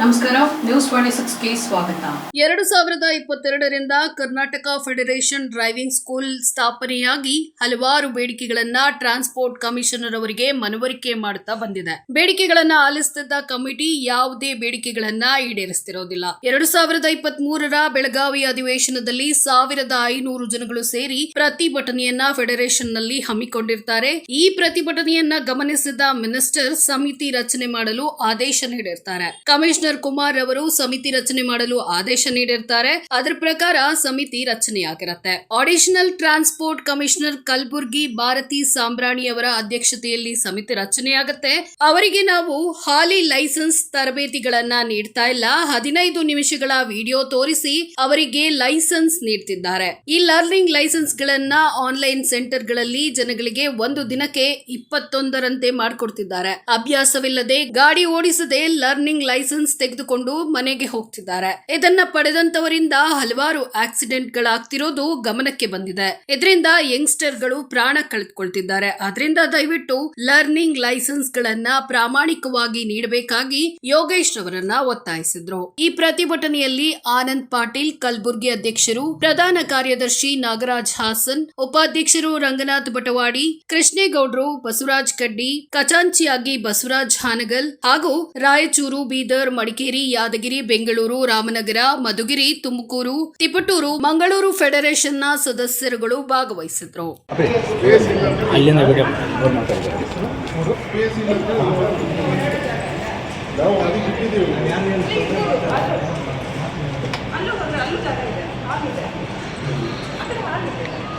ನಮಸ್ಕಾರ news twenty ಸಿಕ್ಸ್ಗೆ ಸ್ವಾಗತ. ಎರಡು ಸಾವಿರದ ಇಪ್ಪತ್ತೆರಡರಿಂದ ಕರ್ನಾಟಕ ಫೆಡರೇಷನ್ ಡ್ರೈವಿಂಗ್ ಸ್ಕೂಲ್ ಸ್ಥಾಪನೆಯಾಗಿ ಹಲವಾರು ಬೇಡಿಕೆಗಳನ್ನ ಟ್ರಾನ್ಸ್ಪೋರ್ಟ್ ಕಮಿಷನರ್ ಅವರಿಗೆ ಮನವರಿಕೆ ಮಾಡುತ್ತಾ ಬಂದಿದೆ. ಬೇಡಿಕೆಗಳನ್ನ ಆಲಿಸುತ್ತಿದ್ದ ಕಮಿಟಿ ಯಾವುದೇ ಬೇಡಿಕೆಗಳನ್ನ ಈಡೇರಿಸುತ್ತಿರೋದಿಲ್ಲ ಎರಡು ಸಾವಿರದ ಇಪ್ಪತ್ಮೂರರ ಬೆಳಗಾವಿ ಅಧಿವೇಶನದಲ್ಲಿ ಸಾವಿರದ ಐನೂರು ಜನಗಳು ಸೇರಿ ಪ್ರತಿಭಟನೆಯನ್ನ ಫೆಡರೇಷನ್ನಲ್ಲಿ ಹಮ್ಮಿಕೊಂಡಿರ್ತಾರೆ. ಈ ಪ್ರತಿಭಟನೆಯನ್ನ ಗಮನಿಸಿದ ಮಿನಿಸ್ಟರ್ ಸಮಿತಿ ರಚನೆ ಮಾಡಲು ಆದೇಶ ನೀಡಿರ್ತಾರೆ. ಕಮಿಷನರ್ ಕುಮಾರ್ ಅವರು ಸಮಿತಿ ರಚನೆ ಮಾಡಲು ಆದೇಶ ನೀಡಿರ್ತಾರೆ. ಅದರ ಪ್ರಕಾರ ಸಮಿತಿ ರಚನೆಯಾಗಿರುತ್ತೆ. Additional transport commissioner Kalaburagi Bharati Sambrani ಅವರ ಅಧ್ಯಕ್ಷತೆಯಲ್ಲಿ ಸಮಿತಿ ರಚನೆಯಾಗುತ್ತೆ. ಅವರಿಗೆ ನಾವು ಹಾಲಿ ಲೈಸೆನ್ಸ್ ತರಬೇತಿಗಳನ್ನ ನೀಡ್ತಾ ಇಲ್ಲ. ಹದಿನೈದು ನಿಮಿಷಗಳ ವಿಡಿಯೋ ತೋರಿಸಿ ಅವರಿಗೆ ಲೈಸೆನ್ಸ್ ನೀಡ್ತಿದ್ದಾರೆ. ಈ ಲರ್ನಿಂಗ್ ಲೈಸೆನ್ಸ್ ಗಳನ್ನ ಆನ್ಲೈನ್ ಸೆಂಟರ್ಗಳಲ್ಲಿ ಜನಗಳಿಗೆ ಒಂದು ದಿನಕ್ಕೆ ಇಪ್ಪತ್ತೊಂದರಂತೆ ಮಾಡಿಕೊಡ್ತಿದ್ದಾರೆ. ಅಭ್ಯಾಸವಿಲ್ಲದೆ ಗಾಡಿ ಓಡಿಸದೆ ಲರ್ನಿಂಗ್ ಲೈಸೆನ್ಸ್ ತೆಗೆದುಕೊಂಡು ಮನೆಗೆ ಹೋಗ್ತಿದ್ದಾರೆ. ಇದನ್ನ ಪಡೆದಂತವರಿಂದ ಹಲವಾರು ಆಕ್ಸಿಡೆಂಟ್ ಗಳಾಗ್ತಿರೋದು ಗಮನಕ್ಕೆ ಬಂದಿದೆ. ಇದರಿಂದ ಯಂಗ್ಸ್ಟರ್ಗಳು ಪ್ರಾಣ ಕಳೆದುಕೊಳ್ತಿದ್ದಾರೆ. ಅದರಿಂದ ದಯವಿಟ್ಟು ಲರ್ನಿಂಗ್ ಲೈಸೆನ್ಸ್ ಗಳನ್ನ ಪ್ರಾಮಾಣಿಕವಾಗಿ ನೀಡಬೇಕಾಗಿ ಯೋಗೇಶ್ ಅವರನ್ನ ಒತ್ತಾಯಿಸಿದ್ರು. ಈ ಪ್ರತಿಭಟನೆಯಲ್ಲಿ ಆನಂದ್ ಪಾಟೀಲ್, ಕಲಬುರ್ಗಿ ಅಧ್ಯಕ್ಷರು, ಪ್ರಧಾನ ಕಾರ್ಯದರ್ಶಿ ನಾಗರಾಜ್ ಹಾಸನ್, ಉಪಾಧ್ಯಕ್ಷರು ರಂಗನಾಥ್ ಬಟವಾಡಿ, ಕೃಷ್ಣೇಗೌಡರು ಬಸವರಾಜ್ ಕಡ್ಡಿ ಕಚಾಂಚಿಯಾಗಿ ಬಸವರಾಜ್ ಹಾನಗಲ್ ಹಾಗೂ ರಾಯಚೂರು ಬೀದರ್ ಮಡಿಕೇರಿ ಯಾದಗಿರಿ ಬೆಂಗಳೂರು ರಾಮನಗರ ಮಧುಗಿರಿ ತುಮಕೂರು ತಿಪಟೂರು ಮಂಗಳೂರು ಫೆಡರೇಷನ್ನ ಸದಸ್ಯರುಗಳು ಭಾಗವಹಿಸಿದ್ರು. ಜಾಗ ಇದೆ. ಕೂತ್ಕೋಬೇಕು ಇಲ್ಲಿ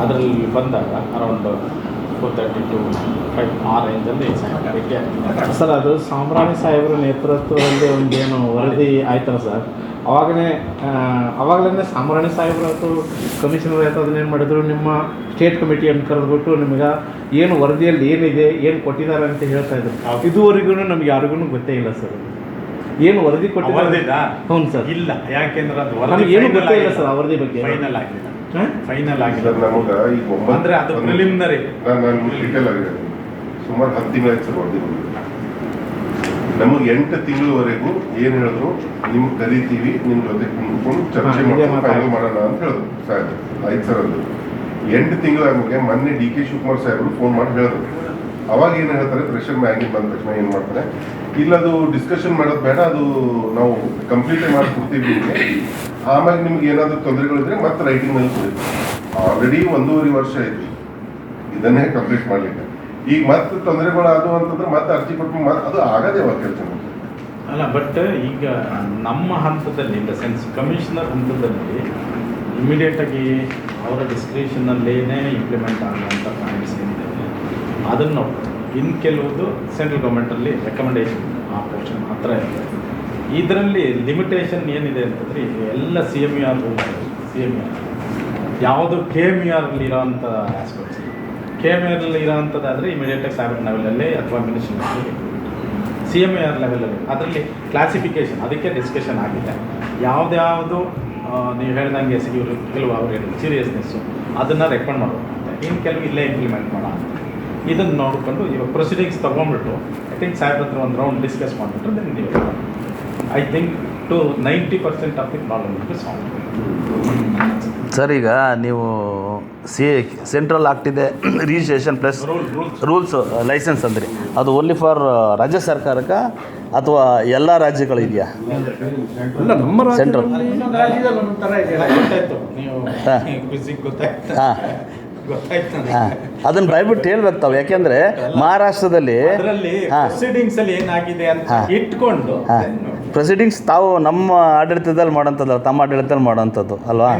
ಅದರಲ್ಲಿ ಬಂದಾಗ around four thirty to five ಆ ರೇಂಜಲ್ಲಿ ಭೇಟಿ ಸರ್ ಅದು ಸಾಂಬ್ರಾಣಿ ಸಾಹೇಬರ ನೇತೃತ್ವದಲ್ಲಿ ಒಂದೇನು ವರದಿ ಆಯ್ತಲ್ಲ ಸರ್? ಅವಾಗಲೇ ಅವಾಗಲೇ ಸಾಂಬ್ರಾಣಿ ಸಾಹೇಬ್ರದ್ದು ಅಥವಾ ಕಮಿಷನರ್ ಆಯ್ತು ಅದನ್ನೇನು ಮಾಡಿದ್ರು? ನಿಮ್ಮ ಸ್ಟೇಟ್ ಕಮಿಟಿಯನ್ನು ಕರೆದುಬಿಟ್ಟು ನಿಮಗೆ ಏನು ವರದಿಯಲ್ಲಿ ಏನಿದೆ ಏನು ಕೊಟ್ಟಿದ್ದಾರೆ ಅಂತ ಹೇಳ್ತಾ ಇದ್ರು. ಇದುವರೆಗೂ ನಮ್ಗೆ ಯಾರಿಗೂ ಗೊತ್ತೇ ಇಲ್ಲ ಸರ್. ಏನು ವರದಿ ಕೊಟ್ಟಿದ್ದಾರೆ? ಹೌದು ಹ್ಞೂ ಸರ್. ಇಲ್ಲ. ಯಾಕೆಂದ್ರೆ ಅದು ಏನು ಗೊತ್ತೇ ಇಲ್ಲ ಸರ್ ಆ ವರದಿ ಬಗ್ಗೆ? ಫೈನಲ್ ಹಾಂ? ಫೈನಲ್ ಆಗಿದೆ. ಸರ್ ನಮಗ ಈಗ ಅಂದ್ರೆ ಅದು ಪ್ರಿಲಿಮಿನರಿ ನಾನು ನಾನು ಡೀಟೇಲ್ ಆಗಿದೆ ಸುಮಾರು ಹತ್ತು ತಿಂಗಳ ಆಯ್ತು ಸರ್ ವರದಿ ಬಂದಿದೆ ನಮಗೆ ಎಂಟು ತಿಂಗಳವರೆಗೂ ಏನು ಹೇಳಿದ್ರು ನಿಮ್ಗೆ ಕರಿತೀವಿ ನಿಮ್ಮ ಜೊತೆ ಕುಂತ್ಕೊಂಡು ಚರ್ಚೆ ಮಾಡ್ಕೊಂಡು ಫೈನಲ್ ಮಾಡೋಣ ಅಂತ ಹೇಳಿದ್ರು ಸರ್ ಆಯ್ತು ಸರ್ ಅದು. ಎಂಟು ತಿಂಗಳಾದ್ಮೇಲೆ ಮೊನ್ನೆ ಡಿ ಕೆ ಶಿವಕುಮಾರ್ ಸಾಹೇಬರು ಫೋನ್ ಮಾಡಿ ಹೇಳಿದ್ರು. ಅವಾಗ ಏನು ಹೇಳ್ತಾರೆ ಪ್ರೆಷರ್ ಮ್ಯಾಗಿ ಬಂದ ತಕ್ಷಣ ಏನು ಮಾಡ್ತಾರೆ ಇಲ್ಲ ಅದು ಡಿಸ್ಕಷನ್ ಮಾಡೋದು ಬೇಡ ಅದು ನಾವು ಕಂಪ್ಲೀಟ್ ಮಾಡಿಕೊಡ್ತೀವಿ ನಿಮಗೆ. ಆಮೇಲೆ ನಿಮ್ಗೆ ಏನಾದರೂ ತೊಂದರೆಗಳಿದ್ರೆ ಮತ್ತೆ ರೈಟಿಂಗ್ನಲ್ಲಿ ಕೊಡಿ. ಆಲ್ರೆಡಿ ಒಂದೂವರೆ ವರ್ಷ ಆಯ್ತು. ಇದನ್ನೇ ಕಂಪ್ಲೀಟ್ ಮಾಡ್ಲಿಕ್ಕೆ. ಈಗ ಮತ್ತೆ ತೊಂದರೆಗಳಾದವು ಅಂತಂದ್ರೆ ಮತ್ತೆ ಅರ್ಜಿ ಕೊಟ್ಟು ಮತ್ತೆ ಅದು ಆಗದೇ ಕೆಲಸ ಅಲ್ಲ ಬಟ್ ಈಗ ನಮ್ಮ ಹಂತದಲ್ಲಿ ಇನ್ ಸೆನ್ಸ್ ಕಮಿಷನರ್ ಹಂತದಲ್ಲಿ ಇಮಿಡಿಯೇಟ್ ಆಗಿ ಅವರ ಡಿಸ್ಕ್ರಿಪ್ಷನ್ನಲ್ಲೇನೇ ಇಂಪ್ಲಿಮೆಂಟ್ ಆಗುವಂಥ ಪಾಯಿಂಟ್ಸ್ ಏನಿದೆ, ಅದನ್ನು ಇನ್ ಇನ್ನು ಕೆಲವುದು ಸೆಂಟ್ರಲ್ ಗೌರ್ಮೆಂಟಲ್ಲಿ ರೆಕಮೆಂಡೇಶನ್ ಆ ಪೋರ್ಷನ್ ಹತ್ರ ಇದೆ ಇದರಲ್ಲಿ ಲಿಮಿಟೇಷನ್ ಏನಿದೆ ಅಂತಂದರೆ ಎಲ್ಲ C M R C M R ಯಾವುದು ಕೆ ಎಂ ಯು ಆರಲ್ಲಿ ಇರೋವಂಥ ಆಸ್ಪೆಕ್ಟ್ಸ್ ಕೆ ಎಂ ಆರಲ್ಲಿ ಇರೋವಂಥದ್ದಾದರೆ ಇಮಿಡಿಯೇಟಾಗಿ ಸಾವಿರ ಲೆವೆಲಲ್ಲಿ ಅಥವಾ ಮಿನಿಷನ್ ಸಿ ಎಂ ಆರ್ ಲೆವೆಲಲ್ಲಿ ಅದರಲ್ಲಿ ಕ್ಲಾಸಿಫಿಕೇಷನ್ ಅದಕ್ಕೆ ಡಿಸ್ಕಷನ್ ಆಗಿದೆ. ಯಾವುದ್ಯಾವುದು ನೀವು ಹೇಳ್ದಂಗೆ ಸಿ- ಇವರು ಕೆಲವು ಅವ್ರು ಹೇಳಿದ್ರು ಸೀರಿಯಸ್ನೆಸ್ಸು ಅದನ್ನು ರೆಕಮೆಂಡ್ ಮಾಡಬೇಕಂತೆ ಇನ್ನು ಕೆಲವು ಇಲ್ಲೇ ಇಂಪ್ಲಿಮೆಂಟ್ ಮಾಡೋ ಇದನ್ನು ನೋಡಿಕೊಂಡು ಇವಾಗ ಪ್ರೊಸೀಡಿಂಗ್ಸ್ ತೊಗೊಂಡ್ಬಿಟ್ಟು ಐ ಥಿಂಕ್ ಸಾಹೇಬ್ ಹತ್ರ ಒಂದು ರೌಂಡ್ ಡಿಸ್ಕಸ್ ಮಾಡಿಬಿಟ್ರೆ ನೀವು I think to ninety percent of the problem is solve sir ಈಗ ನೀವು ಸಿ ಸೆಂಟ್ರಲ್ ಆಕ್ಟ್ ಇದೆ ರಿಜಿಸ್ಟ್ರೇಷನ್ ಪ್ಲಸ್ ರೂಲ್ಸ್ ಲೈಸೆನ್ಸ್ ಅಂದ್ರಿ. ಅದು ಓನ್ಲಿ ಫಾರ್ ರಾಜ್ಯ ಸರ್ಕಾರಕ್ಕೆ ಅಥವಾ ಎಲ್ಲ ರಾಜ್ಯಗಳಿದೆಯಾ ಇಲ್ಲ ನಮ್ಮ ಸೆಂಟ್ರಲ್ ಹಾ. ಹಾಂ. ಅದನ್ನು ದಯವಿಟ್ಟು ಹೇಳ್ಬೇಕು ತಾವು ಯಾಕೆಂದ್ರೆ ಮಹಾರಾಷ್ಟ್ರದಲ್ಲಿ ಪ್ರೊಸೀಡಿಂಗ್ಸ್ ಅಲ್ಲಿ ಏನಾಗಿದೆ ಅಂತ ಇಟ್ಕೊಂಡು ಪ್ರೊಸೀಡಿಂಗ್ಸ್ ತಾವು ನಮ್ಮ ಆಡಳಿತದಲ್ಲಿ ಮಾಡೋಂಥದ್ದು ತಮ್ಮ ಆಡಳಿತದಲ್ಲಿ ಮಾಡೋಂಥದ್ದು ಅಲ್ವಾ?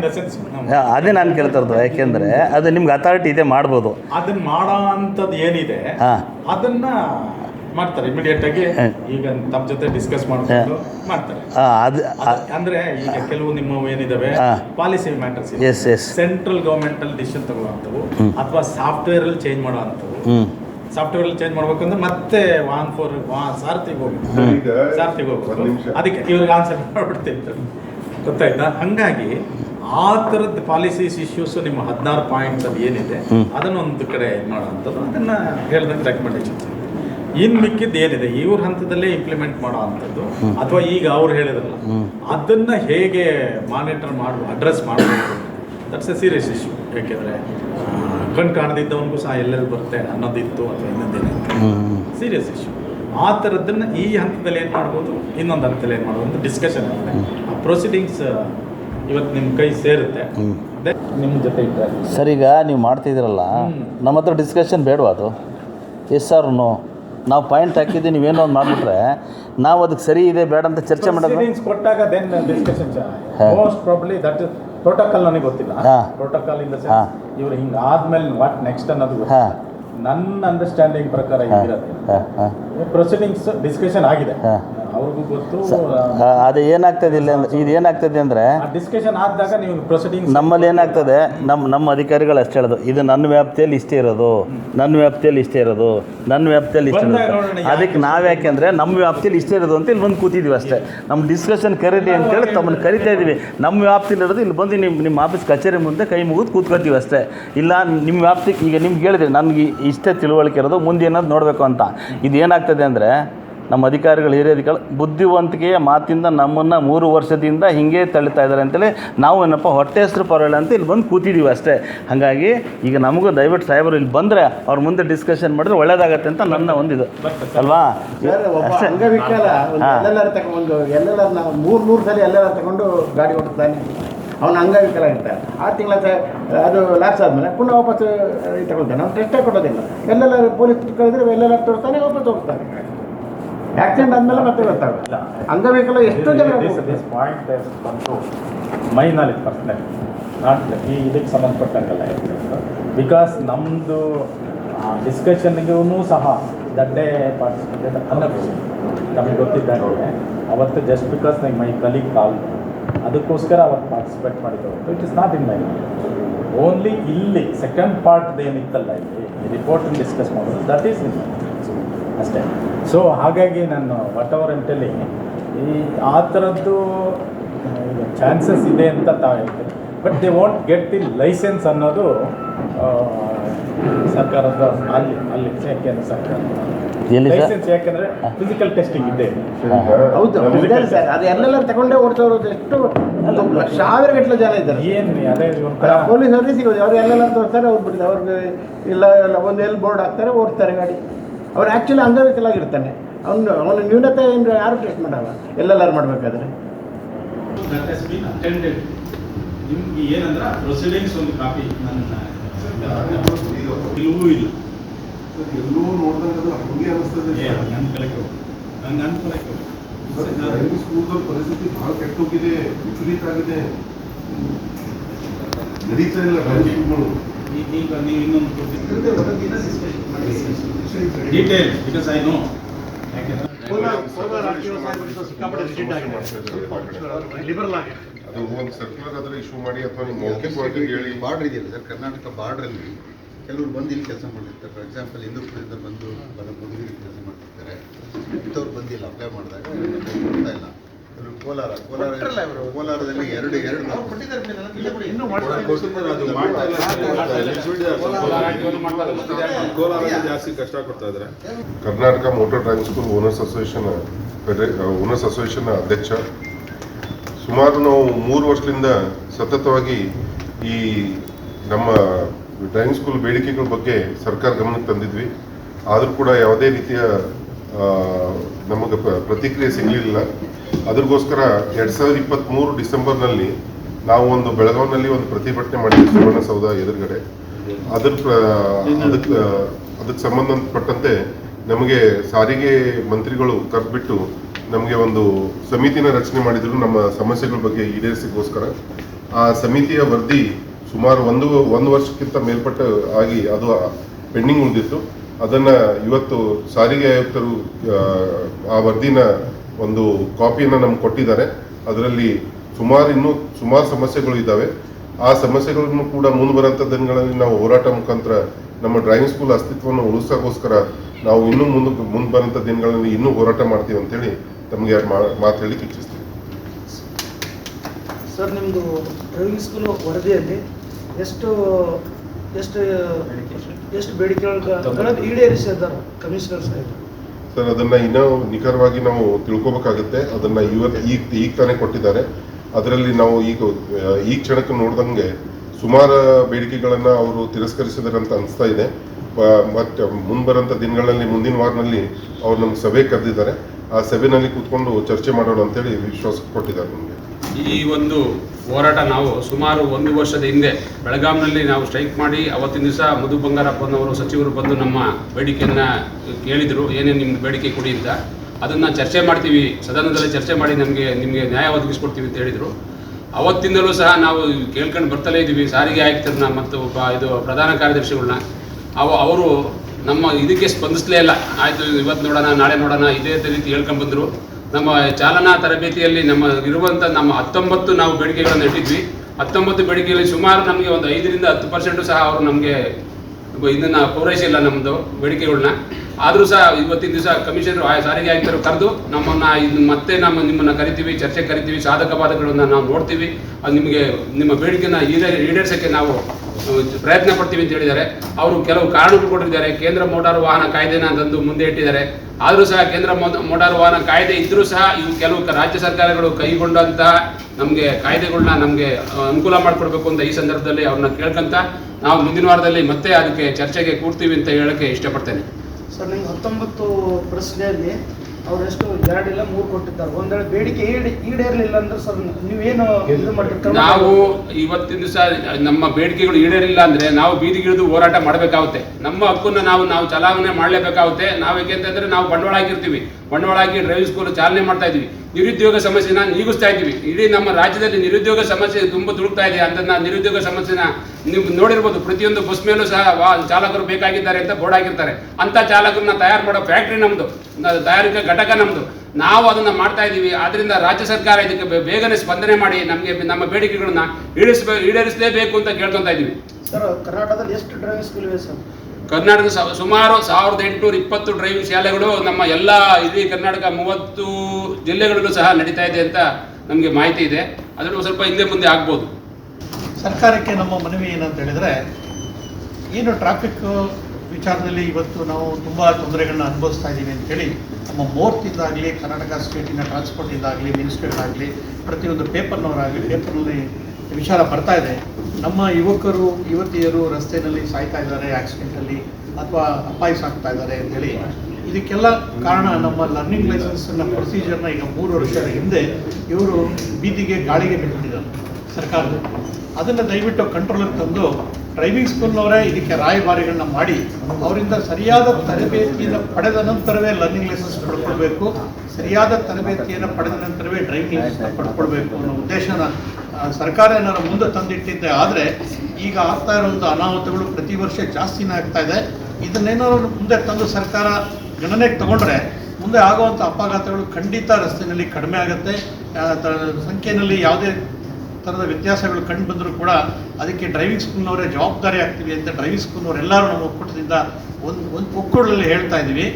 ಅದೇ ನಾನು ಕೇಳ್ತಾ ಇರೋದು. ಯಾಕೆಂದರೆ ಅದು ನಿಮ್ಗೆ ಅಥಾರಿಟಿ ಇದೆ ಮಾಡ್ಬೋದು. ಅದನ್ನ ಮಾಡೋ ಅಂಥದ್ದು ಏನಿದೆ ಅದನ್ನ ಮಾಡ್ತಾರೆ ಇಮಿಡಿಯೇಟ್ ಆಗಿ. ಈಗ ತಮ್ಮ ಜೊತೆ ಡಿಸ್ಕಸ್ ಮಾಡ್ಕೊಂಡು ಮಾಡ್ತಾರೆ. ಅದು ಅದ್- ಅಂದ್ರೆ ಈಗ ಕೆಲವು ನಿಮ್ಮ ಏನಿದಾವೆ. Policy matters S S central government ಅಲ್ಲಿ ಡಿಸಿಷನ್ ತಗೊಳ್ಳೋಂಥವು ಅಥವಾ ಸಾಫ್ಟ್ವೇರ್ ಅಲ್ಲಿ ಚೇಂಜ್ ಮಾಡೋ ಸಾಫ್ಟ್ವೇರ್ ಚೇಂಜ್ ಮಾಡ್ಬೇಕಂದ್ರೆ ಮತ್ತೆ ವಾನ್ ಫೋರ್ ವಾ ಸಾರ್ತಿಗೆ ಹೋಗಿ ಸಾರ್ತಿಗೆ ನಿಮಿಷ. ಅದಕ್ಕೆ ಇವ್ರಿಗೆ ಆನ್ಸರ್ ಮಾಡ್ಬಿಡ್ತೀನಿ. ಗೊತ್ತಾಯ್ತಾ? ಹಂಗಾಗಿ ಆ ಥರದ ಪಾಲಿಸೀಸ್ ಇಶ್ಯೂಸ್ ನಿಮ್ಮ ಹದಿನಾರು ಪಾಯಿಂಟ್ಸ್ ಅಲ್ಲಿ ಏನಿದೆ ಅದನ್ನ ಒಂದು ಕಡೆ ಇದು ಮಾಡೋವಂಥದ್ದು ಅದನ್ನ ಹೇಳ್ದಂಗೆ ರೆಕಮೆಂಡೇಶನ್ಸ್ ಇನ್ ಮಿಕ್ಕಿದ್ದು ಏನಿದೆ ಇವ್ರ ಹಂತದಲ್ಲೇ ಇಂಪ್ಲಿಮೆಂಟ್ ಮಾಡೋ ಅಂಥದ್ದು ಅಥವಾ ಈಗ ಅವ್ರು ಹೇಳಿದ್ರಲ್ಲ ಅದನ್ನ ಹೇಗೆ ಮಾನಿಟರ್ ಮಾಡುವ ಅಡ್ರೆಸ್ ಮಾಡಬೇಕು? ದಟ್ಸ್ ಎ ಸೀರಿಯಸ್ ಇಶ್ಯೂ ಯಾಕೆಂದರೆ ಕಣ್ ಕಾಣದಿದ್ದವನಿಗೂ ಸಹ ಎಲ್ಲೆಲ್ಲಿ ಬರುತ್ತೆ ಅನ್ನೋದಿತ್ತು ಅಥವಾ ಇನ್ನೊಂದೇನೆ ಸೀರಿಯಸ್ ಇಶ್ಯೂ ಆ ಥರದ್ದನ್ನ ಈ ಹಂತದಲ್ಲಿ ಏನು ಮಾಡ್ಬೋದು? ಇನ್ನೊಂದು ಹಂತದಲ್ಲಿ ಏನು ಮಾಡ್ಬೋದು ಅಂತ ಡಿಸ್ಕಷನ್ ಇರುತ್ತೆ ಆ ಪ್ರೊಸೀಡಿಂಗ್ಸ್ ಇವತ್ತು ನಿಮ್ಮ ಕೈ ಸೇರುತ್ತೆ. ಅದೇ ನಿಮ್ಮ ಜೊತೆ ಇದ್ದರೆ ಸರ್ ಈಗ ನೀವು ಮಾಡ್ತಿದ್ದೀರಲ್ಲ ನಮ್ಮ ಹತ್ರ ಡಿಸ್ಕಷನ್ ಬೇಡವಾ ಅದು? ಎಸ್ ಆರ್ ನೋ ನಾವು ಪಾಯಿಂಟ್ ಹಾಕಿದ್ದು ನೀವೇನೋ ಒಂದು ಮಾಡಿಬಿಟ್ರೆ ನಾವು ಅದಕ್ಕೆ ಸರಿ ಇದೆ ಬೇಡ ಅಂತ ಚರ್ಚೆ ಮಾಡೋದು? ಕೊಟ್ಟಾಗ then discussion. Most probably that protocol ನನಗೆ ಗೊತ್ತಿಲ್ಲ. ಪ್ರೋಟೋಕಾಲ್ ಇಂದ ಇವರು ಹಿಂಗ ಆದ್ಮೇಲೆ ವಾಟ್ ನೆಕ್ಸ್ಟ್ ಅನ್ನೋದು. ನನ್ನ ಅಂಡರ್ಸ್ಟ್ಯಾಂಡಿಂಗ್ ಪ್ರಕಾರ ಪ್ರೊಸೀಡಿಂಗ್ಸ್ ಡಿಸ್ಕಷನ್ ಆಗಿದೆ. ಅವ್ರಿಗೂ ಗೊತ್ತು ಆ, ಅದು ಏನಾಗ್ತದೆ ಇಲ್ಲ ಅಂದ್ರೆ ಇದು ಏನಾಗ್ತದೆ ಅಂದರೆ ಆ ಡಿಸ್ಕಷನ್ ಆದಾಗ ನೀವು ಪ್ರೊಸೀಡಿಂಗ್ಸ್ ನಮ್ಮಲ್ಲಿ ಏನಾಗ್ತದೆ ನಮ್ಮ ನಮ್ಮ ಅಧಿಕಾರಿಗಳು ಅಷ್ಟೇ ಹೇಳೋದು ಇದು ನನ್ನ ವ್ಯಾಪ್ತಿಯಲ್ಲಿ ಇಷ್ಟೇ ಇರೋದು ನನ್ನ ವ್ಯಾಪ್ತಿಯಲ್ಲಿ ಇಷ್ಟೇ ಇರೋದು ನನ್ನ ವ್ಯಾಪ್ತಿಯಲ್ಲಿ ಇಷ್ಟೇ ಇರೋದು. ಯಾಕೆ ಅದಕ್ಕೆ ನಾವು ಯಾಕೆಂದರೆ ನಮ್ಮ ವ್ಯಾಪ್ತಿಯಲ್ಲಿ ಇಷ್ಟೇ ಇರೋದು ಅಂತ ಇಲ್ಲಿ ಬಂದು ಕೂತಿದ್ದೀವಿ ಅಷ್ಟೇ. ನಮ್ಮ ಡಿಸ್ಕಷನ್ ಕರೀಲಿ ಅಂತೇಳಿ ತಮ್ಮನ್ನು ಕರಿತಾ ಇದ್ದೀವಿ ನಮ್ಮ ವ್ಯಾಪ್ತಿಯಲ್ಲಿ ಇರೋದು ಇಲ್ಲಿ ಬಂದು ನಿಮ್ಮ ನಿಮ್ಮ ಆಫೀಸ್ ಕಚೇರಿ ಮುಂದೆ ಕೈ ಮುಗಿದು ಕೂತ್ಕೊತೀವಿ ಅಷ್ಟೇ. ಇಲ್ಲ ನಿಮ್ಮ ವ್ಯಾಪ್ತಿ ಈಗ ನಿಮ್ಗೆ ಹೇಳಿದ್ರೆ ನನಗೆ ಇಷ್ಟೇ ತಿಳುವಳಿಕೆ ಇರೋದು ಮುಂದೆ ಏನಾದ್ರು ನೋಡಬೇಕು ಅಂತ. ಇದು ಏನಾಗ್ತದೆ ಅಂದರೆ ನಮ್ಮ ಅಧಿಕಾರಿಗಳು ಹಿರಿಯ ಅಧಿಕಾರಿ ಬುದ್ಧಿವಂತಿಕೆಯ ಮಾತಿಂದ ನಮ್ಮನ್ನು ಮೂರು ವರ್ಷದಿಂದ ಹಿಂಗೆ ತಳ್ಳುತ್ತಾ ಇದ್ದಾರೆ ಅಂತೇಳಿ ನಾವು ಏನಪ್ಪ ಹೊಟ್ಟೆ ಹೆಸರು ಪರವಾಗಿಲ್ಲ ಅಂತ ಇಲ್ಲಿ ಬಂದು ಕೂತಿದ್ದೀವಿ ಅಷ್ಟೇ. ಹಾಗಾಗಿ ಈಗ ನಮಗೂ ದಯವಿಟ್ಟು ಸಾಹೇಬರು ಇಲ್ಲಿ ಬಂದರೆ ಅವ್ರ ಮುಂದೆ ಡಿಸ್ಕಷನ್ ಮಾಡಿದ್ರೆ ಒಳ್ಳೇದಾಗತ್ತೆ ಅಂತ ನನ್ನ ಅಲ್ವಾ? ಒಂದು ಎಲ್ಲೆಲ್ಲರೂ ನಾವು ಮೂರು ಮೂರು ಸಲ ಎಲ್ಲೆಲ್ಲರೂ ತಗೊಂಡು ಗಾಡಿ ಓಡಿಸ್ತಾನೆ. ಅವನು ಅಂಗವಿಕಲ ಇರ್ತಾನೆ ಆರು ತಿಂಗಳ ಅದು ಲ್ಯಾಪ್ಸ್ ಆದಮೇಲೆ ಪುನಃ ವಾಪಸ್ ಇದು ತಗೊಳ್ತಾನೆ. ಅವ್ನು ಟೆಸ್ಟೇ ಕೊಡೋದಿಲ್ಲ. ಎಲ್ಲೆಲ್ಲರೂ ಪೊಲೀಸ್ ಕಳೆದ್ರೆ ಎಲ್ಲೆಲ್ಲ ತೋರಿಸ್ತಾನೆ ವಾಪಸ್ ಹೋಗ್ತಾನೆ ಆಕ್ಸಿಡೆಂಟ್ ಆದಮೇಲೆ ಮತ್ತೆ ಗೊತ್ತಾಗಲ್ಲ ಅಂಗವಿಕಲ ಎಷ್ಟು ಜನ ಪಾಯಿಂಟ್ ಬಂತು ಮೈ ನಾಲೆಜ್ ಪರ್ಸನಲ್ ನಾಟ್ ಈ ಇದಕ್ಕೆ ಸಂಬಂಧಪಟ್ಟಂಗಲ್ಲ ಬಿಕಾಸ್ ನಮ್ಮದು ಡಿಸ್ಕಷನ್ಗೂ ಸಹ ದಡ್ಡೆ ಪಾರ್ಟಿಸಿಪೇಟೆಡ್ ಅನ್ನೋದು ನಮಗೆ ಗೊತ್ತಿದ್ದಂಗೆ. ಅವತ್ತು ಜಸ್ಟ್ ಬಿಕಾಸ್ ನಂಗೆ ಮೈ ಕಲೀಗ್ ಕಾಲ್ ಅದಕ್ಕೋಸ್ಕರ ಅವತ್ತು ಪಾರ್ಟಿಸಿಪೇಟ್ ಮಾಡಿದ್ದು. It is not in my only ಇಲ್ಲಿ ಸೆಕೆಂಡ್ ಪಾರ್ಟ್ ಏನಿತ್ತಲ್ಲ ಇಲ್ಲಿ ರಿಪೋರ್ಟ್ ಡಿಸ್ಕಸ್ ಮಾಡೋದು. ದಟ್ ಈಸ್ ಇನ್ ಅಷ್ಟೇ. ಸೊ ಹಾಗಾಗಿ ನಾನು ವಾಟ್ ಅವರ್ ಎಂಟಲ್ಲಿ ಈ ಆ ಥರದ್ದು ಚಾನ್ಸಸ್ ಇದೆ ಅಂತ ತಾವು ಹೇಳ್ತೀನಿ but they want get the licence ಅನ್ನೋದು ಆ, ಸರ್ಕಾರದ ಅಲ್ಲಿ ಅಲ್ಲಿ ಯಾಕೆಂದ್ರೆ ಸರ್ಕಾರ. ಲೈಸೆನ್ಸ್ ಯಾಕೆಂದ್ರೆ ಫಿಸಿಕಲ್ ಟೆಸ್ಟಿಂಗ್ ಇದೆ. ಹೌದು ಸರ್. ಅದು ಎಲ್ಲೆಲ್ಲ ತಗೊಂಡೇ ಓಡಿಸೋರು ಎಷ್ಟು ಒಂದು ಸಾವಿರ ಗಟ್ಟಲೆ ಜನ ಇದ್ದಾರೆ. ಏನು ಅದೇ ಪೊಲೀಸ್ ಅವ್ರಿಗೆ ಸಿಗೋದು. ಅವ್ರು ಎಲ್ಲೆಲ್ಲ ತೋರಿಸ್ತಾರೆ ಅವ್ರು ಬಿಡ್ತಾರೆ. ಅವ್ರಿಗೆ ಇಲ್ಲ ಇಲ್ಲ ಒಂದು ಎಲ್ಲಿ ಬೋರ್ಡ್ ಹಾಕ್ತಾರೆ ಓಡ್ತಾರೆ ಗಾಡಿ. ಅವ್ನು ಆ್ಯಕ್ಚುಲಿ ಅಂಗವಿಕಲಾಗಿರ್ತಾನೆ. ಅವನು ಅವನ ನ್ಯೂನತೆ ಏನು ಯಾರು ಟೆಸ್ಟ್ ಮಾಡಲ್ಲ? ಎಲ್ಲೆಲ್ಲಾರು ಮಾಡಬೇಕಾದ್ರೆ. ನಿಮ್ಗೆ ಏನಂದ್ರೆ ಪ್ರೊಸೀಡಿಂಗ್ಸ್ ಒಂದು ಕಾಪಿ ನನ್ನ ಇಲ್ಲವೂ ಇಲ್ಲ. ಎಲ್ಲೂ ನೋಡಿದಾಗ ಅದು ಹಂಗೆ ಅನಿಸ್ತದೆ ನನ್ನ ಕಲೆಗೆ. ನಂಗೆ ಅನ್ಕೊಳಕ್ಕೆ ಹೋಗು. ಪ್ರೈಮರಿ ಸ್ಕೂಲ್ದ ಪರಿಸ್ಥಿತಿ ಬಹಳ ಕೆಟ್ಟೋಗಿದೆ ವಿಪರೀತ ಆಗಿದೆ. ನಡೀತಾ ಇಲ್ಲ ಸ್ಕೂಲ್ಗಳು. ಈ- ಈಗ ನೀವು ಇನ್ನೊಂದು ಡೀಟೇಲ್ ಬಿಕಾಸ್ ಐ ನೋ ಅದು ಒಂದು ಸರ್ಕ್ಯುಲರ್ ಆದ್ರೆ ಇಶ್ಯೂ ಮಾಡಿ ಅಥವಾ ನೀವು ಮೌಖಿಕವಾಗಿ ಹೇಳಿ. ಬಾರ್ಡರ್ ಇದೆಯಲ್ಲ ಸರ್. ಕರ್ನಾಟಕ ಬಾರ್ಡ್ರಲ್ಲಿ ಕೆಲವರು ಬಂದು ಇಲ್ಲಿ ಕೆಲಸ ಮಾಡಿರ್ತಾರೆ ಫಾರ್ ಎಕ್ಸಾಂಪಲ್ ಹಿಂದೂಪುರದಿಂದ ಬಂದು ಬಂದು ಕೆಲಸ ಮಾಡ್ತಿರ್ತಾರೆ. ಇಂಥವ್ರು ಬಂದು ಇಲ್ಲಿ ಅಪ್ಲೈ ಮಾಡಿದಾಗ ಇಲ್ಲ. ಇವರು ಕೋಲಾರ. ಕೋಲಾರ ಕೋಲಾರದಲ್ಲಿ ಎರಡು ಎರಡು Karnataka motor driving school owners association owners association ಅಧ್ಯಕ್ಷ. ಸುಮಾರು ನಾವು ಮೂರು ವರ್ಷದಿಂದ ಸತತವಾಗಿ ಈ ನಮ್ಮ ಡ್ರೈವಿಂಗ್ ಸ್ಕೂಲ್ ಬೇಡಿಕೆಗಳ ಬಗ್ಗೆ ಸರ್ಕಾರ ಗಮನಕ್ಕೆ ತಂದಿದ್ವಿ. ಆದರೂ ಕೂಡ ಯಾವುದೇ ರೀತಿಯ ಆ, ನಮಗೆ ಪ್ರ- ಪ್ರತಿಕ್ರಿಯೆ ಸಿಗಲಿಲ್ಲ. ಅದ್ರಗೋಸ್ಕರ ಎರಡು ಸಾವಿರದ ಇಪ್ಪತ್ತ್ಮೂರು ಡಿಸೆಂಬರ್ನಲ್ಲಿ ನಾವು ಒಂದು ಬೆಳಗಾವಿನಲ್ಲಿ ಒಂದು ಪ್ರತಿಭಟನೆ ಮಾಡಿದ್ವಿ ಸುವರ್ಣಸೌಧ ಎದುರುಗಡೆ. ಅದ್ರ ಅದಕ್ಕೆ ಅದಕ್ಕೆ ಸಂಬಂಧಪಟ್ಟಂತೆ ನಮಗೆ ಸಾರಿಗೆ ಮಂತ್ರಿಗಳು ಕರೆದ್ಬಿಟ್ಟು ನಮಗೆ ಒಂದು ಸಮಿತಿನ ರಚನೆ ಮಾಡಿದ್ರು, ನಮ್ಮ ಸಮಸ್ಯೆಗಳ ಬಗ್ಗೆ ಈಡೇರಿಸಿಗೋಸ್ಕರ ಆ ಸಮಿತಿಯ ವರದಿ ಸುಮಾರು ಒಂದು ಒಂದು ವರ್ಷಕ್ಕಿಂತ ಮೇಲ್ಪಟ್ಟ ಆಗಿ ಅದು ಪೆಂಡಿಂಗ್ ಉಳಿದಿತ್ತು. ಅದನ್ನು ಇವತ್ತು ಸಾರಿಗೆ ಆಯುಕ್ತರು ಆ ವರದಿನ ಒಂದು ಕಾಪಿಯನ್ನು ನಮ್ಗೆ ಕೊಟ್ಟಿದ್ದಾರೆ. ಅದರಲ್ಲಿ ಸುಮಾರು ಇನ್ನೂ ಸುಮಾರು ಸಮಸ್ಯೆಗಳು ಇದ್ದಾವೆ. ಆ ಸಮಸ್ಯೆಗಳನ್ನು ಕೂಡ ಮುಂದೆ ಬರೋಂಥ ದಿನಗಳಲ್ಲಿ ನಾವು ಹೋರಾಟ ಮುಖಾಂತರ ನಮ್ಮ ಡ್ರೈವಿಂಗ್ ಸ್ಕೂಲ್ ಅಸ್ತಿತ್ವವನ್ನು ಉಳಿಸೋಕ್ಕೋಸ್ಕರ ನಾವು ಇನ್ನೂ ಮುಂದೆ ಮುಂದೆ ಬರೋಂಥ ದಿನಗಳಲ್ಲಿ ಇನ್ನೂ ಹೋರಾಟ ಮಾಡ್ತೀವಿ ಅಂತೇಳಿ ತಮಗೆ ಮಾತು ಹೇಳಿ ಇಚ್ಛಿಸ್ತೀವಿ ಸರ್ ನಿಮ್ಮದು ಡ್ರೈವಿಂಗ್ ಸ್ಕೂಲ್ ವರದಿಯಲ್ಲಿ ಎಷ್ಟು ಎಷ್ಟು ಎಷ್ಟು ಬೇಡಿಕೆಗಳು ಈಡೇರಿಸಿದ್ದಾರೆ ಕಮಿಷನರ್ ಸಾಹೇಬ್ ಸರ್, ಅದನ್ನ ಇನ್ನೂ ನಿಖರವಾಗಿ ನಾವು ತಿಳ್ಕೊಬೇಕಾಗುತ್ತೆ. ಅದನ್ನ ಇವತ್ತು ಈಗ ಈಗ ತಾನೇ ಕೊಟ್ಟಿದ್ದಾರೆ. ಅದರಲ್ಲಿ ನಾವು ಈಗ ಈ ಕ್ಷಣಕ್ಕೆ ನೋಡ್ದಂಗೆ ಸುಮಾರು ಬೇಡಿಕೆಗಳನ್ನ ಅವರು ತಿರಸ್ಕರಿಸಿದಾರೆ ಅಂತ ಅನಿಸ್ತಾ ಇದೆ. ಮತ್ತು ಮುಂಬರೋಂಥ ದಿನಗಳಲ್ಲಿ, ಮುಂದಿನ ವಾರದಲ್ಲಿ ಅವ್ರು ನಮ್ಗೆ ಸಭೆ ಕರೆದಿದ್ದಾರೆ. ಆ ಸಭೆನಲ್ಲಿ ಕೂತ್ಕೊಂಡು ಚರ್ಚೆ ಮಾಡೋಣ ಅಂತೇಳಿ ವಿಶ್ವಾಸ ಕೊಟ್ಟಿದ್ದಾರೆ ನಮಗೆ. ಈ ಒಂದು ಹೋರಾಟ ನಾವು ಸುಮಾರು ಒಂದು ವರ್ಷದ ಹಿಂದೆ ಬೆಳಗಾಂನಲ್ಲಿ ನಾವು ಸ್ಟ್ರೈಕ್ ಮಾಡಿ ಅವತ್ತಿನ ದಿವಸ ಮಧು ಬಂಗಾರಪ್ಪನವರು ಸಚಿವರು ಬಂದು ನಮ್ಮ ಬೇಡಿಕೆಯನ್ನು ಕೇಳಿದರು, ಏನೇನು ನಿಮ್ಮ ಬೇಡಿಕೆ ಕೊಡಿ ಅಂತ. ಅದನ್ನು ಚರ್ಚೆ ಮಾಡ್ತೀವಿ, ಸದನದಲ್ಲಿ ಚರ್ಚೆ ಮಾಡಿ ನಮಗೆ ನಿಮಗೆ ನ್ಯಾಯ ಒದಗಿಸ್ಕೊಡ್ತೀವಿ ಅಂತ ಹೇಳಿದರು. ಅವತ್ತಿಂದಲೂ ಸಹ ನಾವು ಕೇಳ್ಕೊಂಡು ಬರ್ತಲೇ ಇದ್ದೀವಿ ಸಾರಿಗೆ ಆಯುಕ್ತರನ್ನ ಮತ್ತು ಇದು ಪ್ರಧಾನ ಕಾರ್ಯದರ್ಶಿಗಳನ್ನ ಅವು ಅವರು ನಮ್ಮ ಇದಕ್ಕೆ ಸ್ಪಂದಿಸಲೇ ಇಲ್ಲ. ಆಯಿತು ಇವತ್ತು ನೋಡೋಣ, ನಾಳೆ ನೋಡೋಣ ಇದೇ ರೀತಿ ಹೇಳ್ಕೊಂಡು ಬಂದರು. ನಮ್ಮ ಚಾಲನಾ ತರಬೇತಿಯಲ್ಲಿ ನಮ್ಮ ಇರುವಂಥ ನಮ್ಮ ಹತ್ತೊಂಬತ್ತು ನಾವು ಬೇಡಿಕೆಗಳನ್ನು ಇಟ್ಟಿದ್ವಿ. ಹತ್ತೊಂಬತ್ತು ಬೇಡಿಕೆಯಲ್ಲಿ ಸುಮಾರು ನಮಗೆ ಒಂದು ಐದರಿಂದ ಹತ್ತು ಪರ್ಸೆಂಟು ಸಹ ಅವರು ನಮಗೆ ಇದನ್ನು ಪೂರೈಸಿಲ್ಲ ನಮ್ಮದು ಬೇಡಿಕೆಗಳನ್ನ ಆದರೂ ಸಹ ಇವತ್ತಿನ ದಿವಸ ಕಮಿಷನರ್ ಆ ಸಾರಿಗೆ ಆಯುಕ್ತರು ಕರೆದು ನಮ್ಮನ್ನು ಇದು ಮತ್ತೆ ನಮ್ಮ ನಿಮ್ಮನ್ನು ಕರಿತೀವಿ, ಚರ್ಚೆ ಕರಿತೀವಿ, ಸಾಧಕ ಬಾಧಕಗಳನ್ನು ನಾವು ನೋಡ್ತೀವಿ. ಅದು ನಿಮಗೆ ನಿಮ್ಮ ಬೇಡಿಕೆನ ಈಡೇ ಈಡೇರಿಸೋಕ್ಕೆ ನಾವು ಪ್ರಯತ್ನ ಪಡ್ತೀವಿ ಅಂತ ಹೇಳಿದ್ದಾರೆ. ಅವರು ಕೆಲವು ಕಾರಣಗಳು ಕೊಟ್ಟಿದ್ದಾರೆ. ಕೇಂದ್ರ ಮೋಟಾರು ವಾಹನ ಕಾಯ್ದೆನ ತಂದು ಮುಂದೆ ಇಟ್ಟಿದ್ದಾರೆ. ಆದರೂ ಸಹ ಕೇಂದ್ರ ಮೋಟಾರು ವಾಹನ ಕಾಯ್ದೆ ಇದ್ದರೂ ಸಹ ಇವು ಕೆಲವು ರಾಜ್ಯ ಸರ್ಕಾರಗಳು ಕೈಗೊಂಡಂತಹ ನಮಗೆ ಕಾಯ್ದೆಗಳನ್ನ ನಮಗೆ ಅನುಕೂಲ ಮಾಡಿಕೊಡ್ಬೇಕು ಅಂತ ಈ ಸಂದರ್ಭದಲ್ಲಿ ಅವ್ರನ್ನ ಕೇಳ್ಕೊಂತ ನಾವು ಮುಂದಿನ ವಾರದಲ್ಲಿ ಮತ್ತೆ ಅದಕ್ಕೆ ಚರ್ಚೆಗೆ ಕೂಡ್ತೀವಿ ಅಂತ ಹೇಳಕ್ಕೆ ಇಷ್ಟಪಡ್ತೇನೆ. ಸರ್, ನಿಮ್ಗೆ ಹತ್ತೊಂಬತ್ತು ಪ್ರಶ್ನೆಯಲ್ಲಿ ಅವ್ರು ಎರಡು ಇಲ್ಲ ಮೂರು ಕೊಟ್ಟಿದ್ದಾರೆ. ಒಂದ್ ವೇಳೆ ಬೇಡಿಕೆ ಈಡೇ ಈಡೇರಲಿಲ್ಲ ಅಂದ್ರೆ ಸರ್ ನೀವೇನು ಇದು ಮಾಡಿರ್ತಾರೆ ನಾವು ಇವತ್ತಿನ ದಿವಸ ನಮ್ಮ ಬೇಡಿಕೆಗಳು ಈಡೇರಿಲ್ಲ ಅಂದ್ರೆ ನಾವು ಬೀದಿಗಿಳಿದು ಹೋರಾಟ ಮಾಡಬೇಕಾಗುತ್ತೆ. ನಮ್ಮ ಹಕ್ಕನ್ನು ನಾವು ನಾವು ಚಲಾವಣೆ ಮಾಡಲೇಬೇಕಾಗುತ್ತೆ. ನಾವು ಏಕೆಂತಂದ್ರೆ ನಾವು ಬಂಡವಾಳ ಹಾಕಿರ್ತೀವಿ ಬಂಡವಾಳ ಹಾಕಿ ಡ್ರೈವಿಂಗ್ ಸ್ಕೂಲ್ ಚಾಲನೆ ಮಾಡ್ತಾ ಇದ್ದೀವಿ. ನಿರುದ್ಯೋಗ ಸಮಸ್ಯೆನ ನೀಗಿಸ್ತಾ ಇದ್ದೀವಿ. ಇಡೀ ನಮ್ಮ ರಾಜ್ಯದಲ್ಲಿ ನಿರುದ್ಯೋಗ ಸಮಸ್ಯೆ ತುಂಬ ದುಡುಕ್ತಾ ಇದೆ ಅಂತ ನಿರುದ್ಯೋಗ ಸಮಸ್ಯೆನ ನೀವು ನೋಡಿರ್ಬೋದು. ಪ್ರತಿಯೊಂದು ಬಸ್ ಮೇಲೂ ಸಹ ಚಾಲಕರು ಬೇಕಾಗಿದ್ದಾರೆ ಅಂತ ಬೋರ್ಡ್ ಹಾಕಿರ್ತಾರೆ. ಅಂತ ಚಾಲಕರನ್ನ ತಯಾರು ಮಾಡೋ ಫ್ಯಾಕ್ಟ್ರಿ ನಮ್ಮದು ತಯಾರಿಕಾ ಘಟಕ ನಮ್ಮದು ನಾವು ಅದನ್ನ ಮಾಡ್ತಾ ಇದ್ದೀವಿ. ಆದ್ದರಿಂದ ರಾಜ್ಯ ಸರ್ಕಾರ ಇದಕ್ಕೆ ಬೇಗನೆ ಸ್ಪಂದನೆ ಮಾಡಿ ನಮಗೆ ನಮ್ಮ ಬೇಡಿಕೆಗಳನ್ನ ಈಡೇರಿಸಬೇಕು ಈಡೇರಿಸಲೇಬೇಕು ಅಂತ ಕೇಳ್ಕೊತಾ ಇದ್ದೀವಿ. ಸರ್, ಕರ್ನಾಟಕದಲ್ಲಿ ಎಷ್ಟು ಡ್ರೈವಿಂಗ್ ಸ್ಕೂಲ್ ಇದೆ ಸರ್? ಕರ್ನಾಟಕ ಸುಮಾರು ಸಾವಿರದ ಎಂಟುನೂರ ಇಪ್ಪತ್ತು ಡ್ರೈವಿಂಗ್ ಶಾಲೆಗಳು ನಮ್ಮ ಎಲ್ಲ ಇಡೀ ಕರ್ನಾಟಕ ಮೂವತ್ತು ಜಿಲ್ಲೆಗಳಲ್ಲೂ ಸಹ ನಡೀತಾ ಇದೆ ಅಂತ ನಮಗೆ ಮಾಹಿತಿ ಇದೆ. ಅದನ್ನು ಸ್ವಲ್ಪ ಹಿಂದೆ ಮುಂದೆ ಆಗ್ಬೋದು. ಸರ್ಕಾರಕ್ಕೆ ನಮ್ಮ ಮನವಿ ಏನಂತ ಹೇಳಿದರೆ, ಏನು ಟ್ರಾಫಿಕ್ ವಿಚಾರದಲ್ಲಿ ಇವತ್ತು ನಾವು ತುಂಬ ತೊಂದರೆಗಳನ್ನ ಅನುಭವಿಸ್ತಾ ಇದ್ದೀವಿ ಅಂತೇಳಿ ನಮ್ಮ ಮೋರ್ತಿಂದಾಗಲಿ ಕರ್ನಾಟಕ ಸ್ಟೇಟಿನ ಟ್ರಾನ್ಸ್ಪೋರ್ಟಿಂದಾಗಲಿ ಮಿನಿಸ್ಟ್ರಿಗಳಾಗಲಿ ಪ್ರತಿಯೊಂದು ಪೇಪರ್ನವರಾಗಲಿ ಪೇಪರ್ನಲ್ಲಿ ವಿಚಾರ ಬರ್ತಾ ಇದೆ. ನಮ್ಮ ಯುವಕರು, ಯುವತಿಯರು ರಸ್ತೆಯಲ್ಲಿ ಸಾಯ್ತಾ ಇದ್ದಾರೆ ಆಕ್ಸಿಡೆಂಟಲ್ಲಿ ಅಥವಾ ಅಪಾಯಿಸಾಗ್ತಾ ಇದ್ದಾರೆ ಅಂತೇಳಿ ಇದಕ್ಕೆಲ್ಲ ಕಾರಣ ನಮ್ಮ ಲರ್ನಿಂಗ್ ಲೈಸೆನ್ಸ್ನ ಪ್ರೊಸೀಜರ್ನ ಈಗ ಮೂರು ವರ್ಷದ ಹಿಂದೆ ಇವರು ಬೀದಿಗೆ ಗಾಳಿಗೆ ಬಿಟ್ಬಿಟ್ಟಿದ್ದಾರೆ ಸರ್ಕಾರದ ಅದನ್ನು ದಯವಿಟ್ಟು ಕಂಟ್ರೋಲಿಗೆ ತಂದು ಡ್ರೈವಿಂಗ್ ಸ್ಕೂಲ್ನವರೇ ಇದಕ್ಕೆ ರಾಯಭಾರಿಗಳನ್ನ ಮಾಡಿ, ಅವರಿಂದ ಸರಿಯಾದ ತರಬೇತಿಯನ್ನು ಪಡೆದ ನಂತರವೇ ಲರ್ನಿಂಗ್ ಲೈಸೆನ್ಸ್ ಪಡ್ಕೊಳ್ಬೇಕು. ಸರಿಯಾದ ತರಬೇತಿಯನ್ನು ಪಡೆದ ನಂತರವೇ ಡ್ರೈವಿಂಗ್ ಲೈಸೆನ್ಸ್ ಪಡ್ಕೊಳ್ಬೇಕು ಅನ್ನೋ ಉದ್ದೇಶನ ಸರ್ಕಾರ ಏನಾದ್ರು ಮುಂದೆ ತಂದಿಟ್ಟಿದ್ದೆ ಆದರೆ ಈಗ ಆಗ್ತಾ ಇರುವಂಥ ಅನಾಹುತಗಳು ಪ್ರತಿ ವರ್ಷ ಜಾಸ್ತಿನೇ ಆಗ್ತಾ ಇದೆ. ಇದನ್ನೇನಾದ್ರು ಮುಂದೆ ತಂದು ಸರ್ಕಾರ ಗಣನೆಗೆ ತಗೊಂಡ್ರೆ ಮುಂದೆ ಆಗುವಂಥ ಅಪಘಾತಗಳು ಖಂಡಿತ ರಸ್ತೆಯಲ್ಲಿ ಕಡಿಮೆ ಆಗುತ್ತೆ. ಸಂಖ್ಯೆಯಲ್ಲಿ ಯಾವುದೇ ಥರದ ವ್ಯತ್ಯಾಸಗಳು ಕಂಡು ಬಂದರೂ ಕೂಡ ಅದಕ್ಕೆ ಡ್ರೈವಿಂಗ್ ಸ್ಕೂಲ್ನವರೇ ಜವಾಬ್ದಾರಿ ಆಗ್ತೀವಿ ಅಂತ ಡ್ರೈವಿಂಗ್ ಸ್ಕೂಲ್ನವ್ರು ಎಲ್ಲರೂ ನಮ್ಮ ಒಕ್ಕೂಟದಿಂದ ಒಂದು ಒಂದು ಒಕ್ಕೂಟದಲ್ಲಿ ಹೇಳ್ತಾ ಇದ್ದೀವಿ.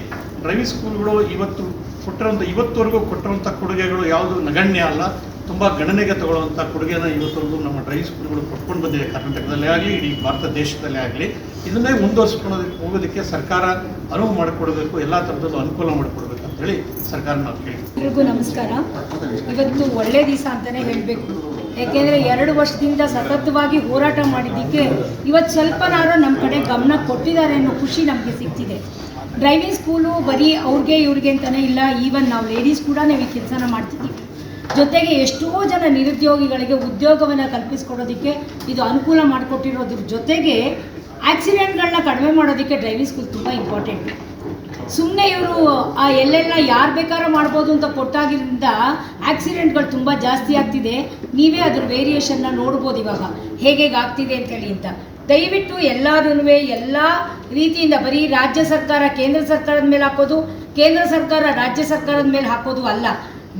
ಡ್ರೈವಿಂಗ್ ಸ್ಕೂಲ್ಗಳು ಇವತ್ತು ಕೊಟ್ಟಿರೋಂಥ ಇವತ್ತುವರೆಗೂ ಕೊಟ್ಟಿರುವಂಥ ಕೊಡುಗೆಗಳು ಯಾವುದು ನಗಣ್ಯ ಅಲ್ಲ. ತುಂಬ ಗಣನೆಗೆ ತಗೊಳ್ಳುವಂಥ ಕೊಡುಗೆನ ಇವತ್ತೊಂದು ನಮ್ಮ ಡ್ರೈವಿಂಗ್ ಸ್ಕೂಲ್ಗಳು ಕೊಟ್ಕೊಂಡು ಬಂದಿದೆ ಕರ್ನಾಟಕದಲ್ಲೇ ಆಗಲಿ, ಇಡೀ ಭಾರತ ದೇಶದಲ್ಲೇ ಆಗಲಿ. ಇದನ್ನೇ ಮುಂದುವರಿಸ್ಕೊಳ್ಳೋದಕ್ಕೆ ಹೋಗೋದಕ್ಕೆ ಸರ್ಕಾರ ಅನುವು ಮಾಡಿಕೊಡಬೇಕು, ಎಲ್ಲ ಥರದಲ್ಲೂ ಅನುಕೂಲ ಮಾಡಿಕೊಡ್ಬೇಕು ಅಂತೇಳಿ ಸರ್ಕಾರ ನಾವು ನಮಸ್ಕಾರ. ಇವತ್ತು ಒಳ್ಳೆ ದಿವಸ ಅಂತಲೇ ಹೇಳಬೇಕು. ಯಾಕೆಂದರೆ ಎರಡು ವರ್ಷದಿಂದ ಸತತವಾಗಿ ಹೋರಾಟ ಮಾಡಿದ್ದಕ್ಕೆ ಇವತ್ತು ಸ್ವಲ್ಪನಾದ್ರೂ ನಮ್ಮ ಕಡೆ ಗಮನ ಕೊಟ್ಟಿದ್ದಾರೆ ಅನ್ನೋ ಖುಷಿ ನಮಗೆ ಸಿಗ್ತಿದೆ ಡ್ರೈವಿಂಗ್ ಸ್ಕೂಲು ಬರೀ ಅವ್ರಿಗೆ ಇವ್ರಿಗೆ ಅಂತಲೇ ಇಲ್ಲ ಈವನ್ ನಾವು ಲೇಡೀಸ್ ಕೂಡ ನಾವು ಈ ಕೆಲಸನ ಮಾಡ್ತಿದ್ದೀವಿ. ಜೊತೆಗೆ ಎಷ್ಟೋ ಜನ ನಿರುದ್ಯೋಗಿಗಳಿಗೆ ಉದ್ಯೋಗವನ್ನು ಕಲ್ಪಿಸ್ಕೊಡೋದಕ್ಕೆ ಇದು ಅನುಕೂಲ ಮಾಡಿಕೊಟ್ಟಿರೋದ್ರ ಜೊತೆಗೆ ಆಕ್ಸಿಡೆಂಟ್ಗಳನ್ನ ಕಡಿಮೆ ಮಾಡೋದಕ್ಕೆ ಡ್ರೈವಿಂಗ್ ಸ್ಕೂಲ್ ತುಂಬ ಇಂಪಾರ್ಟೆಂಟ್ ಸುಮ್ಮನೆ ಇವರು, ಆ ಎಲ್ಲೆಲ್ಲ ಯಾರು ಬೇಕಾದ್ರೂ ಮಾಡ್ಬೋದು ಅಂತ ಕೊಟ್ಟಾಗಿರಿಂದ ಆಕ್ಸಿಡೆಂಟ್ಗಳು ತುಂಬ ಜಾಸ್ತಿ ಆಗ್ತಿದೆ. ನೀವೇ ಅದ್ರ ವೇರಿಯೇಷನ್ನ ನೋಡ್ಬೋದು ಇವಾಗ. ಹೇಗೆ ಆಗ್ತಿದೆ ಅಂತೇಳಿ ಅಂತ. ದಯವಿಟ್ಟು ಎಲ್ಲರೂ ಎಲ್ಲ ರೀತಿಯಿಂದ ಬರೀ ರಾಜ್ಯ ಸರ್ಕಾರ, ಕೇಂದ್ರ ಸರ್ಕಾರದ ಮೇಲೆ ಹಾಕೋದು, ಕೇಂದ್ರ ಸರ್ಕಾರ, ರಾಜ್ಯ ಸರ್ಕಾರದ ಮೇಲೆ ಹಾಕೋದು ಅಲ್ಲ.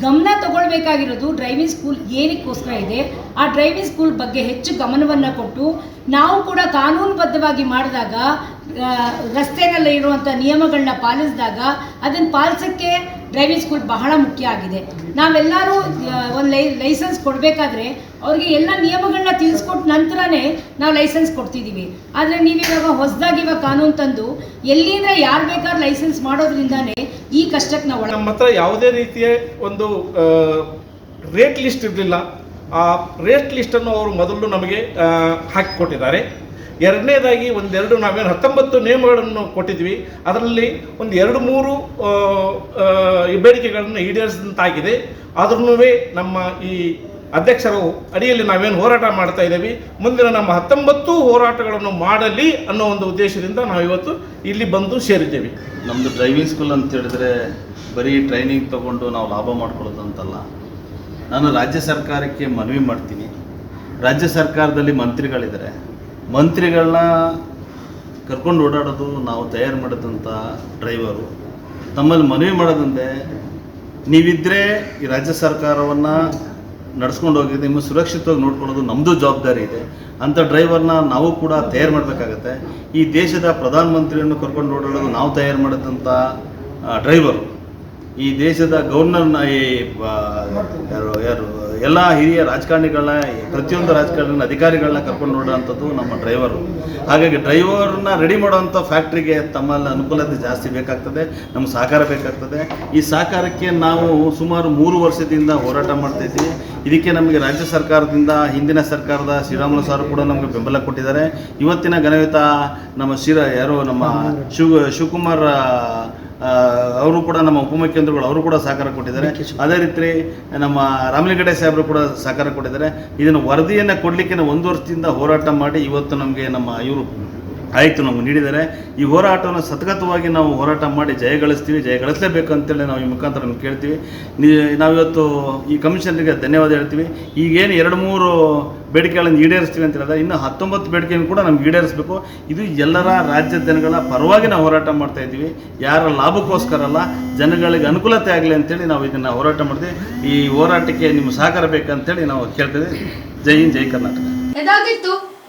ಗಮನ ತಗೊಳ್ಬೇಕಾಗಿರೋದು ಡ್ರೈವಿಂಗ್ ಸ್ಕೂಲ್ ಏನಕ್ಕೋಸ್ಕರ ಇದೆ. ಆ ಡ್ರೈವಿಂಗ್ ಸ್ಕೂಲ್ ಬಗ್ಗೆ ಹೆಚ್ಚು ಗಮನವನ್ನು ಕೊಟ್ಟು ನಾವು ಕೂಡ ಕಾನೂನುಬದ್ಧವಾಗಿ ಮಾಡಿದಾಗ ರಸ್ತೆನಲ್ಲಿ ಇರುವಂಥ ನಿಯಮಗಳನ್ನ ಪಾಲಿಸಿದಾಗ ಅದನ್ನು ಪಾಲಿಸೋಕ್ಕೆ ಡ್ರೈವಿಂಗ್ ಸ್ಕೂಲ್ ಬಹಳ ಮುಖ್ಯ ಆಗಿದೆ. ನಾವೆಲ್ಲರೂ ಒಂದು ಲೈ ಲೈಸೆನ್ಸ್ ಕೊಡಬೇಕಾದ್ರೆ ಅವ್ರಿಗೆ ಎಲ್ಲ ನಿಯಮಗಳನ್ನ ತಿಳಿಸ್ಕೊಟ್ಟು ನಂತರನೇ ನಾವು ಲೈಸೆನ್ಸ್ ಕೊಡ್ತಿದ್ದೀವಿ ಆದರೆ ನೀವಿವಾಗ ಹೊಸದಾಗಿ ಇವಾಗ ಕಾನೂನು ತಂದು ಎಲ್ಲಿಂದ ಯಾರು ಬೇಕಾದ್ರೂ ಲೈಸೆನ್ಸ್ ಮಾಡೋದ್ರಿಂದಾನೇ ಈ ಕಷ್ಟಕ್ಕೆ ನಾವು ನಮ್ಮ ಹತ್ರ ಯಾವುದೇ ರೀತಿಯ ಒಂದು ರೇಟ್ ಲಿಸ್ಟ್ ಇರಲಿಲ್ಲ. ಆ ರೇಟ್ ಲಿಸ್ಟನ್ನು ಅವರು ಮೊದಲು ನಮಗೆ ಹಾಕಿಕೊಟ್ಟಿದ್ದಾರೆ ಎರಡನೇದಾಗಿ ಒಂದೆರಡು ನಾವೇನು ಹತ್ತೊಂಬತ್ತು ನಿಯಮಗಳನ್ನು ಕೊಟ್ಟಿದ್ವಿ. ಅದರಲ್ಲಿ ಒಂದು ಎರಡು ಮೂರು ಬೇಡಿಕೆಗಳನ್ನು ಈಡೇರಿಸಿದಂತಾಗಿದೆ. ಆದ್ರೂ ನಮ್ಮ ಈ ಅಧ್ಯಕ್ಷರು ಅಡಿಯಲ್ಲಿ ನಾವೇನು ಹೋರಾಟ ಮಾಡ್ತಾ ಇದ್ದೀವಿ. ಮುಂದಿನ ನಮ್ಮ ಹತ್ತೊಂಬತ್ತು ಹೋರಾಟಗಳನ್ನು ಮಾಡಲಿ ಅನ್ನೋ ಒಂದು ಉದ್ದೇಶದಿಂದ ನಾವು ಇವತ್ತು ಇಲ್ಲಿ ಬಂದು ಸೇರಿದ್ದೇವೆ. ನಮ್ಮದು ಡ್ರೈವಿಂಗ್ ಸ್ಕೂಲ್ ಅಂತ ಹೇಳಿದ್ರೆ ಬರೀ ಟ್ರೈನಿಂಗ್ ತಗೊಂಡು ನಾವು ಲಾಭ ಮಾಡ್ಕೊಳ್ಳೋದು ಅಂತಲ್ಲ ನಾನು ರಾಜ್ಯ ಸರ್ಕಾರಕ್ಕೆ ಮನವಿ ಮಾಡ್ತೀನಿ. ರಾಜ್ಯ ಸರ್ಕಾರದಲ್ಲಿ ಮಂತ್ರಿಗಳಿದ್ದಾರೆ. ಮಂತ್ರಿಗಳನ್ನ ಕರ್ಕೊಂಡು ಓಡಾಡೋದು ನಾವು ತಯಾರು ಮಾಡಿದಂಥ ಡ್ರೈವರು, ತಮ್ಮಲ್ಲಿ ಮನವಿ ಮಾಡೋದಂತೆ ನೀವಿದ್ದರೆ ಈ ರಾಜ್ಯ ಸರ್ಕಾರವನ್ನು ನಡ್ಸ್ಕೊಂಡು ಹೋಗಿದ್ದು ನಿಮ್ಮ ಸುರಕ್ಷಿತವಾಗಿ ನೋಡ್ಕೊಳ್ಳೋದು ನಮ್ಮದು ಜವಾಬ್ದಾರಿ ಇದೆ. ಅಂಥ ಡ್ರೈವರ್ನ ನಾವು ಕೂಡ ತಯಾರು ಮಾಡಬೇಕಾಗತ್ತೆ. ಈ ದೇಶದ ಪ್ರಧಾನಮಂತ್ರಿಯನ್ನು ಕರ್ಕೊಂಡು ಓಡಾಡೋದು ನಾವು ತಯಾರು ಮಾಡಿದಂಥ ಡ್ರೈವರು. ಈ ದೇಶದ ಗವರ್ನರ್ನ ಈ ಯಾರು ಯಾರು, ಎಲ್ಲ ಹಿರಿಯ ರಾಜಕಾರಣಿಗಳನ್ನ, ಪ್ರತಿಯೊಂದು ರಾಜಕಾರಣಿ ಅಧಿಕಾರಿಗಳನ್ನ ಕರ್ಕೊಂಡು ನೋಡೋವಂಥದ್ದು ನಮ್ಮ ಡ್ರೈವರು. ಹಾಗಾಗಿ ಡ್ರೈವರ್ನ ರೆಡಿ ಮಾಡುವಂಥ ಫ್ಯಾಕ್ಟ್ರಿಗೆ ತಮ್ಮಲ್ಲಿ ಅನುಕೂಲತೆ ಜಾಸ್ತಿ ಬೇಕಾಗ್ತದೆ ನಮ್ಮ ಸಹಕಾರ ಬೇಕಾಗ್ತದೆ. ಈ ಸಹಕಾರಕ್ಕೆ ನಾವು ಸುಮಾರು ಮೂರು ವರ್ಷದಿಂದ ಹೋರಾಟ ಮಾಡ್ತಾ ಇದಕ್ಕೆ ನಮಗೆ ರಾಜ್ಯ ಸರ್ಕಾರದಿಂದ, ಹಿಂದಿನ ಸರ್ಕಾರದ ಶ್ರೀರಾಮುಲು ಸಾರು ಕೂಡ ನಮಗೆ ಬೆಂಬಲ ಕೊಟ್ಟಿದ್ದಾರೆ. ಇವತ್ತಿನ ಗಣಯುತ ನಮ್ಮ ಶಿರ, ಯಾರು, ನಮ್ಮ ಶಿವ, ಶಿವಕುಮಾರ್ ಅವರು ಕೂಡ ನಮ್ಮ ಉಪಮುಖ್ಯಮಂತ್ರಿಗಳು ಅವರು ಕೂಡ ಸಹಕಾರ ಕೊಟ್ಟಿದ್ದಾರೆ. ಅದೇ ರೀತಿ ನಮ್ಮ ರಾಮಲಿಂಗಡೆ ಸಾಹೇಬರು ಕೂಡ ಸಹಕಾರ ಕೊಟ್ಟಿದ್ದಾರೆ. ಇದನ್ನು ವರದಿಯನ್ನು ಕೊಡಲಿಕ್ಕೆ ಒಂದು ವರ್ಷದಿಂದ ಹೋರಾಟ ಮಾಡಿ ಇವತ್ತು ನಮಗೆ ನಮ್ಮ ಇವರು ಆಯಿತು ನಮಗೆ ನೀಡಿದ್ದಾರೆ ಈ ಹೋರಾಟವನ್ನು ಸತಗತವಾಗಿ ನಾವು ಹೋರಾಟ ಮಾಡಿ ಜಯ ಗಳಿಸ್ತೀವಿ, ಜಯ ಗಳಿಸಲೇಬೇಕು ಅಂತೇಳಿ ನಾವು ಈ ಮುಖಾಂತರ ನಾವು ಕೇಳ್ತೀವಿ. ನಾವಿವತ್ತು ಈ ಕಮಿಷನರಿಗೆ ಧನ್ಯವಾದ ಹೇಳ್ತೀವಿ. ಈಗೇನು ಎರಡು ಮೂರು ಬೇಡಿಕೆಗಳನ್ನು ಈಡೇರಿಸ್ತೀವಿ ಅಂತ ಹೇಳಿದ್ರೆ ಇನ್ನು ಹತ್ತೊಂಬತ್ತು ಬೇಡಿಕೆಯನ್ನು ಕೂಡ ನಮ್ಗೆ ಈಡೇರಿಸಬೇಕು. ಇದು ಎಲ್ಲರ ರಾಜ್ಯ ಜನಗಳ ಪರವಾಗಿ ನಾವು ಹೋರಾಟ ಮಾಡ್ತಾ ಇದ್ದೀವಿ. ಯಾರ ಲಾಭಕ್ಕೋಸ್ಕರ ಅಲ್ಲ, ಜನಗಳಿಗೆ ಅನುಕೂಲತೆ ಆಗಲಿ ಅಂತೇಳಿ ನಾವು ಇದನ್ನು ಹೋರಾಟ ಮಾಡ್ತೀವಿ. ಈ ಹೋರಾಟಕ್ಕೆ ನಿಮ್ಮ ಸಹಕಾರ ಬೇಕಂತೇಳಿ ನಾವು ಕೇಳ್ತೇವೆ ಜೈ ಹಿಂದ್, ಜೈ ಕರ್ನಾಟಕ.